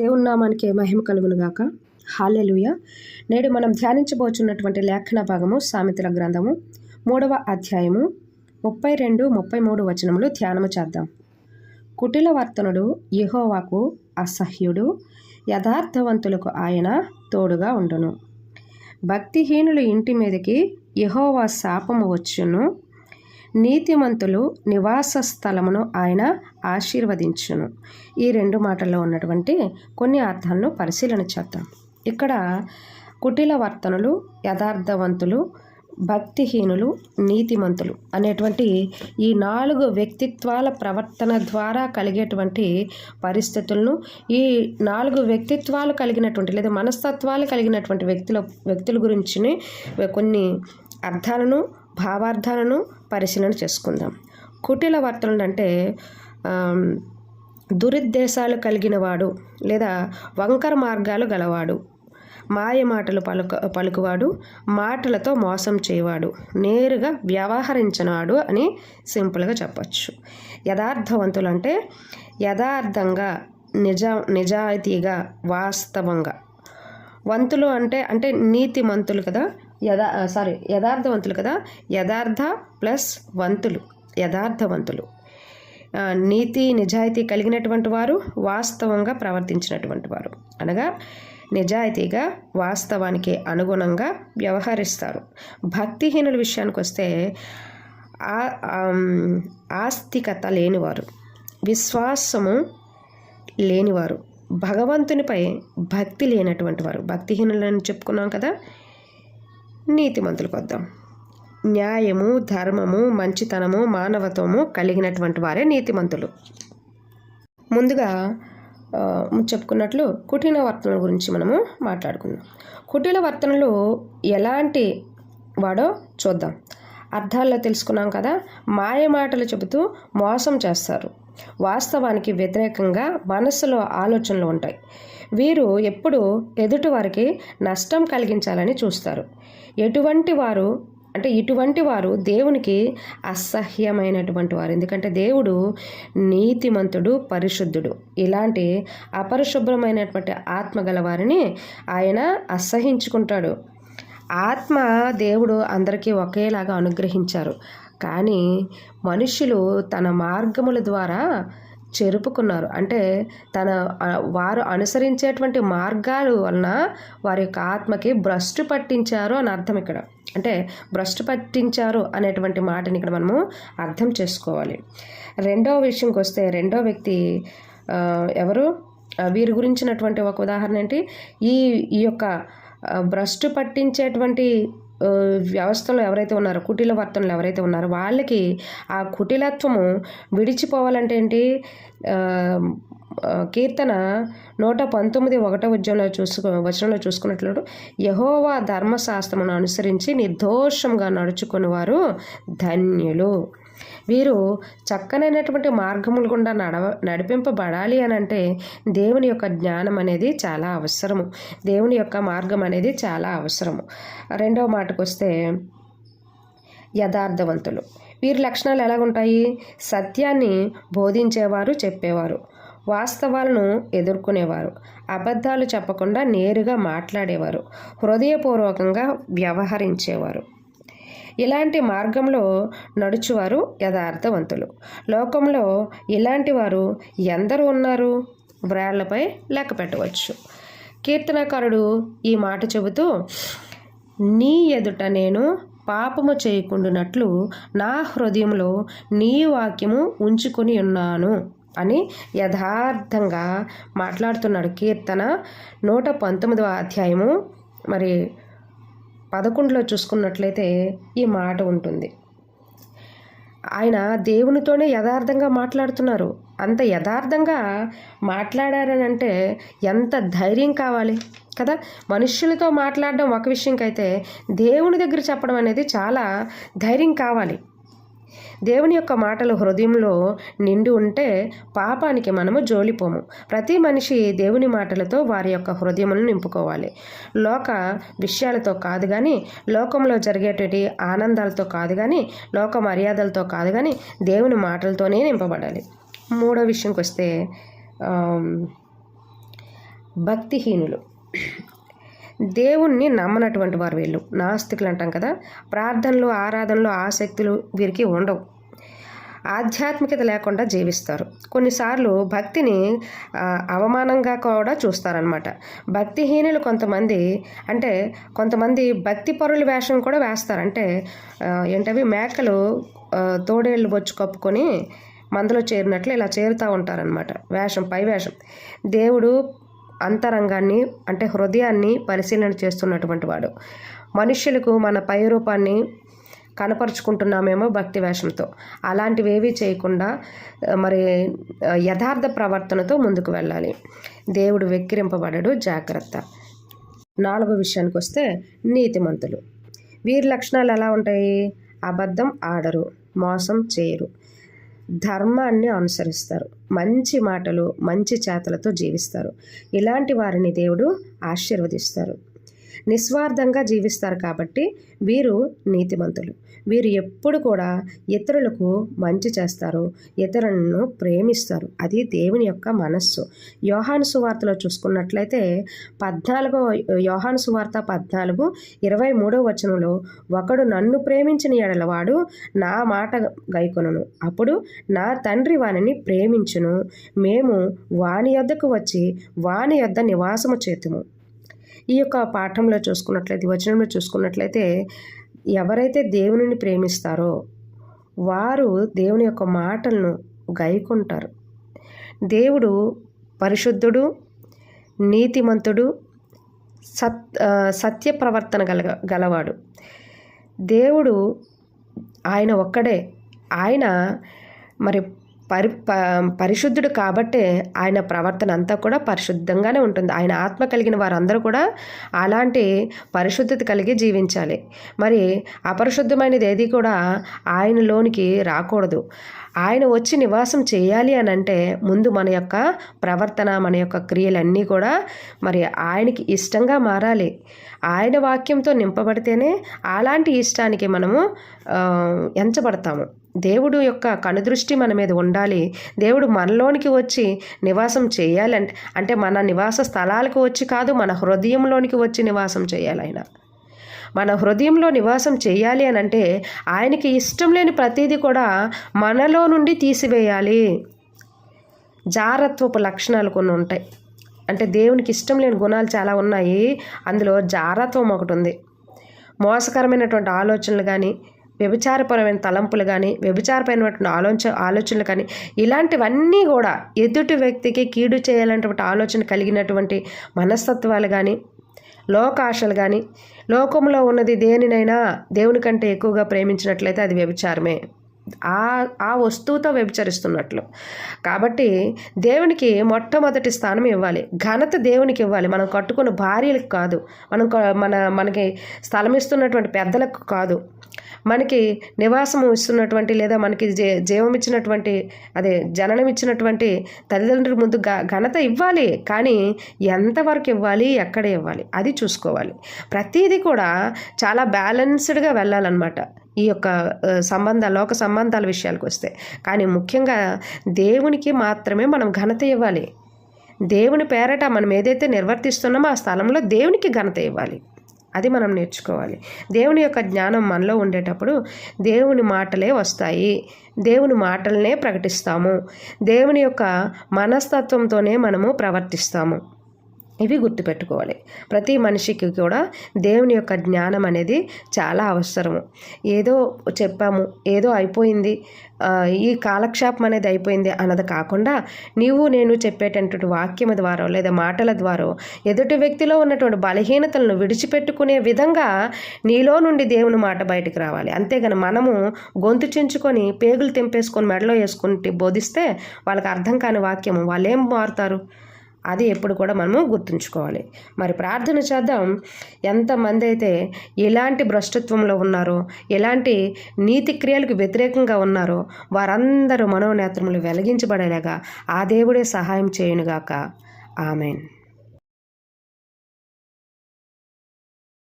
దేవుని నామానికి మహిమ కలుగును గాక. హాలెలుయ నేడు మనం ధ్యానించబోచున్నటువంటి లేఖన భాగము సామెతల గ్రంథము మూడవ అధ్యాయము ముప్పై రెండు ముప్పై మూడు వచనములు ధ్యానము చేద్దాం. కుటిల వర్తనుడు యహోవాకు అసహ్యుడు యథార్థవంతులకు ఆయన తోడుగా ఉండును. భక్తిహీనుల ఇంటి మీదకి యహోవా శాపము వచ్చును. నీతిమంతులు నివాస స్థలమును ఆయన ఆశీర్వదించును. ఈ రెండు మాటల్లో ఉన్నటువంటి కొన్ని అర్థాలను పరిశీలన చేద్దాం. ఇక్కడ కుటిల వర్తనులు యథార్థవంతులు భక్తిహీనులు నీతిమంతులు అనేటువంటి ఈ నాలుగు వ్యక్తిత్వాల ప్రవర్తన ద్వారా కలిగేటువంటి పరిస్థితులను ఈ నాలుగు వ్యక్తిత్వాలు కలిగినటువంటి లేదా మనస్తత్వాలు కలిగినటువంటి వ్యక్తుల వ్యక్తుల గురించి కొన్ని అర్థాలను భావార్థాలను పరిశీలన చేసుకుందాం. కుటిల వార్తలు అంటే దురుద్దేశాలు కలిగిన వాడు లేదా వంకర మార్గాలు గలవాడు మాయ మాటలు పలుక పలుకువాడు మాటలతో మోసం చేయవాడు నేరుగా వ్యవహరించినాడు అని సింపుల్గా చెప్పచ్చు. యథార్థవంతులు అంటే యథార్థంగా నిజ నిజాయితీగా వాస్తవంగా. వంతులు అంటే అంటే నీతిమంతులు కదా? యథా సారీ యథార్థవంతులు కదా? యథార్థ ప్లస్ వంతులు యథార్థవంతులు. నీతి నిజాయితీ కలిగినటువంటి వారు వాస్తవంగా ప్రవర్తించినటువంటి వారు. అనగా నిజాయితీగా వాస్తవానికి అనుగుణంగా వ్యవహరిస్తారు. భక్తిహీనుల విషయానికి వస్తే ఆ ఆస్తికత లేనివారు విశ్వాసము లేనివారు భగవంతునిపై భక్తి లేనటువంటి వారు. భక్తిహీనులని చెప్పుకున్నాం కదా? నీతిమంతులకు వద్దాం. న్యాయము ధర్మము మంచితనము మానవత్వము కలిగినటువంటి వారే నీతిమంతులు. ముందుగా చెప్పుకున్నట్లు కుటీల వర్తనల గురించి మనము మాట్లాడుకుందాం. కుటీల వర్తనలు ఎలాంటి వాడో చూద్దాం. అర్థాల్లో తెలుసుకున్నాం కదా మాయ మాటలు చెబుతూ మోసం చేస్తారు. వాస్తవానికి వ్యతిరేకంగా మనస్సులో ఆలోచనలు ఉంటాయి. వీరు ఎప్పుడు ఎదుటి వారికి నష్టం కలిగించాలని చూస్తారు. ఎటువంటి వారు అంటే ఇటువంటి వారు దేవునికి అసహ్యమైనటువంటి వారు. ఎందుకంటే దేవుడు నీతిమంతుడు పరిశుద్ధుడు. ఇలాంటి అపరిశుభ్రమైనటువంటి ఆత్మ గల వారిని ఆయన అసహించుకుంటాడు. ఆత్మ దేవుడు అందరికీ ఒకేలాగా అనుగ్రహించారు. కానీ మనుషులు తన మార్గముల ద్వారా చెరుపుకున్నారు. అంటే తన వారు అనుసరించేటువంటి మార్గాలు వలన వారి యొక్క ఆత్మకి భ్రష్టు పట్టించారు అని అర్థం ఇక్కడ. అంటే భ్రష్టు పట్టించారు అనేటువంటి మాటని ఇక్కడ మనము అర్థం చేసుకోవాలి. రెండవ విషయంకి వస్తే రెండో వ్యక్తి ఎవరు? వీరి గురించినటువంటి ఒక ఉదాహరణ ఏంటి? ఈ ఈ యొక్క భ్రష్టు పట్టించేటువంటి వ్యవస్థలో ఎవరైతే ఉన్నారో కుటీల వర్తనలు ఎవరైతే ఉన్నారో వాళ్ళకి ఆ కుటిలత్వము విడిచిపోవాలంటే ఏంటి? కీర్తన నూట పంతొమ్మిది ఒకటో ఉద్యమంలో చూసుకో వచనంలో చూసుకున్నట్లు యహోవా ధర్మశాస్త్రమును అనుసరించి నిర్దోషంగా నడుచుకుని వారు ధన్యులు. వీరు చక్కనైనటువంటి మార్గములు గుండా నడవ నడిపింపబడాలి అని అంటే దేవుని యొక్క జ్ఞానం అనేది చాలా అవసరము. దేవుని యొక్క మార్గం అనేది చాలా అవసరము. రెండవ మాటకు వస్తే యథార్థవంతులు. వీరి లక్షణాలు ఎలాగుంటాయి? సత్యాన్ని బోధించేవారు చెప్పేవారు. వాస్తవాలను ఎదుర్కొనేవారు. అబద్ధాలు చెప్పకుండా నేరుగా మాట్లాడేవారు. హృదయపూర్వకంగా వ్యవహరించేవారు. ఇలాంటి మార్గంలో నడుచువారు యథార్థవంతులు. లోకంలో ఇలాంటి వారు ఎందరు ఉన్నారు? వ్రాళ్ళపై లెక్క పెట్టవచ్చు. కీర్తనకారుడు ఈ మాట చెబుతూ నీ ఎదుట నేను పాపము చేయకుండానట్లు నా హృదయంలో నీ వాక్యము ఉంచుకొని ఉన్నాను అని యథార్థంగా మాట్లాడుతున్నాడు కీర్తన నూట పంతొమ్మిదవ అధ్యాయము. మరి పదకొండులో చూసుకున్నట్లయితే ఈ మాట ఉంటుంది. ఆయన దేవునితోనే యథార్థంగా మాట్లాడుతున్నారు. అంత యథార్థంగా మాట్లాడారనంటే ఎంత ధైర్యం కావాలి కదా? మనుష్యులతో మాట్లాడడం ఒక విషయంకైతే దేవుని దగ్గర చెప్పడం అనేది చాలా ధైర్యం కావాలి. దేవుని యొక్క మాటలు హృదయంలో నిండి ఉంటే పాపానికి మనము జోలిపోము. ప్రతి మనిషి దేవుని మాటలతో వారి యొక్క హృదయములను నింపుకోవాలి. లోక విషయాలతో కాదు కానీ లోకంలో జరిగేటువంటి ఆనందాలతో కాదు కానీ లోక మర్యాదలతో కాదు కానీ దేవుని మాటలతోనే నింపబడాలి. మూడో విషయంకి వస్తే భక్తిహీనులు. దేవుణ్ణి నమ్మనటువంటి వారు వీళ్ళు. నాస్తికులు అంటాం కదా. ప్రార్థనలు ఆరాధనలు ఆసక్తులు వీరికి ఉండవు. ఆధ్యాత్మికత లేకుండా జీవిస్తారు. కొన్నిసార్లు భక్తిని అవమానంగా కూడా చూస్తారనమాట భక్తిహీనులు కొంతమంది అంటే కొంతమంది భక్తి పరుల వేషం కూడా వేస్తారు. అంటే ఏంటవి? మేకలు తోడేళ్ళు బొచ్చు కప్పుకొని మందులో చేరినట్లు ఇలా చేరుతూ ఉంటారనమాట వేషం పై వేషం. దేవుడు అంతరంగాన్ని అంటే హృదయాన్ని పరిశీలన చేస్తున్నటువంటి వాడు. మనుష్యులకు మన పై రూపాన్ని కనపరుచుకుంటున్నామేమో భక్తి వేషంతో. అలాంటివేవీ చేయకుండా మరి యథార్థ ప్రవర్తనతో ముందుకు వెళ్ళాలి. దేవుడు వెక్కిరింపబడడు. జాగ్రత్త. నాలుగో విషయానికి వస్తే నీతిమంతులు. వీరి లక్షణాలు ఎలా ఉంటాయి? అబద్ధం ఆడరు మోసం చేయరు. ధర్మాన్ని అనుసరిస్తారు. మంచి మాటలు మంచి చేతలతో జీవిస్తారు. ఇలాంటి వారిని దేవుడు ఆశీర్వదిస్తారు. నిస్వార్థంగా జీవిస్తారు కాబట్టి వీరు నీతిమంతులు. వీరు ఎప్పుడు కూడా ఇతరులకు మంచి చేస్తారు ఇతరులను ప్రేమిస్తారు. అది దేవుని యొక్క మనస్సు. యోహాను సువార్తలో చూసుకున్నట్లయితే పద్నాలుగో యోహాను సువార్త పద్నాలుగు ఇరవై మూడో వచనంలో ఒకడు నన్ను ప్రేమించిన ఎడలవాడు నా మాట గైకొనును. అప్పుడు నా తండ్రి వానిని ప్రేమించును. మేము వాని యొద్దకు వచ్చి వాని యొద్ద నివాసము చేతుము. ఈ యొక్క పాఠంలో చూసుకున్నట్లయితే వచనంలో చూసుకున్నట్లయితే ఎవరైతే దేవునిని ప్రేమిస్తారో వారు దేవుని యొక్క మాటలను గైకుంటారు. దేవుడు పరిశుద్ధుడు నీతిమంతుడు సత్ సత్య ప్రవర్తన గల గలవాడు. దేవుడు ఆయన ఒక్కడే. ఆయన మరి పరి ప పరిశుద్ధుడు కాబట్టే ఆయన ప్రవర్తన అంతా కూడా పరిశుద్ధంగానే ఉంటుంది. ఆయన ఆత్మ కలిగిన వారందరూ కూడా అలాంటి పరిశుద్ధత కలిగి జీవించాలి. మరి అపరిశుద్ధమైనది ఏది కూడా ఆయనలోనికి రాకూడదు. ఆయన వచ్చి నివాసం చేయాలి అని అంటే ముందు మన యొక్క ప్రవర్తన మన యొక్క క్రియలన్నీ కూడా మరి ఆయనకి ఇష్టంగా మారాలి. ఆయన వాక్యంతో నింపబడితేనే అలాంటి ఇష్టానికి మనము ఎంచబడతాము. దేవుడు యొక్క కనుదృష్టి మన మీద ఉండాలి. దేవుడు మనలోనికి వచ్చి నివాసం చేయాలంటే అంటే మన నివాస స్థలాలకు వచ్చి కాదు మన హృదయంలోనికి వచ్చి నివాసం చేయాలి ఆయన. మన హృదయంలో నివాసం చేయాలి అని అంటే ఆయనకి ఇష్టం లేని ప్రతిదీ కూడా మనలో నుండి తీసివేయాలి. జారత్వపు లక్షణాలు కొన్ని ఉంటాయి. అంటే దేవునికి ఇష్టం లేని గుణాలు చాలా ఉన్నాయి. అందులో జారత్వం ఒకటి ఉంది. మోసకరమైనటువంటి ఆలోచనలు కానీ వ్యభిచారపరమైన తలంపులు కానీ వ్యభిచారపరమైనటువంటి ఆలోచన ఆలోచనలు కానీ ఇలాంటివన్నీ కూడా ఎదుటి వ్యక్తికి కీడు చేయాలనేటువంటి ఆలోచన కలిగినటువంటి మనస్తత్వాలు కానీ లోకాశలు కానీ లోకంలో ఉన్నది దేనినైనా దేవుని కంటే ఎక్కువగా ప్రేమించినట్లయితే అది వ్యభిచారమే. ఆ ఆ వస్తువుతో వ్యభిచరిస్తున్నట్లు. కాబట్టి దేవునికి మొట్టమొదటి స్థానం ఇవ్వాలి. ఘనత దేవునికి ఇవ్వాలి. మనం కట్టుకున్న భార్యలకు కాదు. మనం మన మనకి స్థలం ఇస్తున్నటువంటి పెద్దలకు కాదు. మనకి నివాసం ఇస్తున్నటువంటి లేదా మనకి జీ జీవం ఇచ్చినటువంటి అదే జననం ఇచ్చినటువంటి తల్లిదండ్రుల ముందు ఘనత ఇవ్వాలి. కానీ ఎంతవరకు ఇవ్వాలి? ఎక్కడ ఇవ్వాలి? అది చూసుకోవాలి. ప్రతిదీ కూడా చాలా బ్యాలెన్స్డ్గా వెళ్ళాలన్నమాట. ఈ యొక్క సంబంధ లోక సంబంధాల విషయాలకు వస్తే. కానీ ముఖ్యంగా దేవునికి మాత్రమే మనం ఘనత ఇవ్వాలి. దేవుని పేరట మనం ఏదైతే నిర్వర్తిస్తున్నామో ఆ స్థలంలో దేవునికి ఘనత ఇవ్వాలి. అది మనం నేర్చుకోవాలి. దేవుని యొక్క జ్ఞానం మనలో ఉండేటప్పుడు దేవుని మాటలే వస్తాయి. దేవుని మాటలనే ప్రకటిస్తాము. దేవుని యొక్క మనస్తత్వంతోనే మనము ప్రవర్తిస్తాము. ఇవి గుర్తుపెట్టుకోవాలి. ప్రతి మనిషికి కూడా దేవుని యొక్క జ్ఞానం అనేది చాలా అవసరము. ఏదో చెప్పాము ఏదో అయిపోయింది ఈ కాలక్షేపం అనేది అయిపోయింది అన్నది కాకుండా నీవు నేను చెప్పేటటువంటి వాక్యం ద్వారా లేదా మాటల ద్వారా ఎదుటి వ్యక్తిలో ఉన్నటువంటి బలహీనతలను విడిచిపెట్టుకునే విధంగా నీలో నుండి దేవుని మాట బయటకు రావాలి. అంతేగాని మనము గొంతు చించుకొని పేగులు తెంపేసుకొని మెడలో వేసుకుంటే బోధిస్తే వాళ్ళకి అర్థం కాని వాక్యము వాళ్ళు ఏం మారుతారు అది ఎప్పుడు కూడా మనము గుర్తుంచుకోవాలి. మరి ప్రార్థన చేద్దాం. ఎంతమంది అయితే ఎలాంటి భ్రష్టత్వంలో ఉన్నారో ఎలాంటి నీతి క్రియలకు వ్యతిరేకంగా ఉన్నారో వారందరూ మనోనేత్రములు వెలిగించబడేలాగా ఆ దేవుడే సహాయం చేయనుగాక. ఆమెన్.